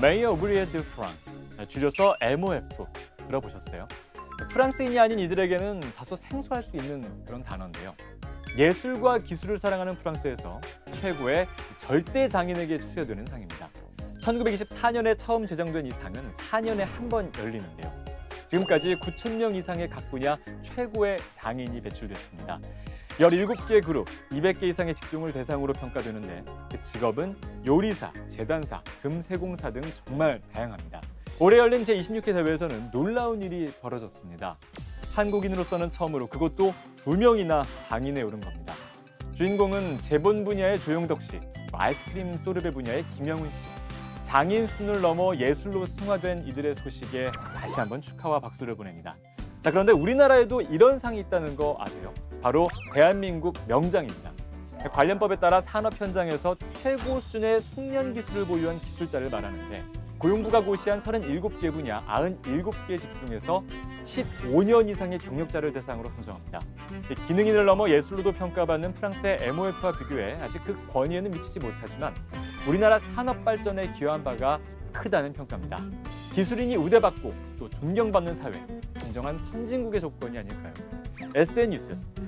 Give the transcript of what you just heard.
메이어 오브리에 드 프랑, 줄여서 MOF 들어보셨어요? 프랑스인이 아닌 이들에게는 다소 생소할 수 있는 그런 단어인데요. 예술과 기술을 사랑하는 프랑스에서 최고의 절대 장인에게 수여되는 상입니다. 1924년에 처음 제정된 이 상은 4년에 한 번 열리는데요. 지금까지 9천 명 이상의 각 분야 최고의 장인이 배출됐습니다. 17개 그룹, 200개 이상의 직종을 대상으로 평가되는데 그 직업은 요리사, 재단사, 금세공사 등 정말 다양합니다. 올해 열린 제26회 대회에서는 놀라운 일이 벌어졌습니다. 한국인으로서는 처음으로 그것도 두 명이나 장인에 오른 겁니다. 주인공은 재본 분야의 조용덕 씨, 아이스크림 소르베 분야의 김영훈 씨. 장인 수준을 넘어 예술로 승화된 이들의 소식에 다시 한번 축하와 박수를 보냅니다. 자, 그런데 우리나라에도 이런 상이 있다는 거 아세요? 바로 대한민국 명장입니다. 관련법에 따라 산업 현장에서 최고 수준의 숙련 기술을 보유한 기술자를 말하는데 고용부가 고시한 37개 분야 97개 직종에서 15년 이상의 경력자를 대상으로 선정합니다. 기능인을 넘어 예술로도 평가받는 프랑스의 MOF와 비교해 아직 그 권위에는 미치지 못하지만 우리나라 산업 발전에 기여한 바가 크다는 평가입니다. 기술인이 우대받고 또 존경받는 사회, 진정한 선진국의 조건이 아닐까요? SN 뉴스였습니다.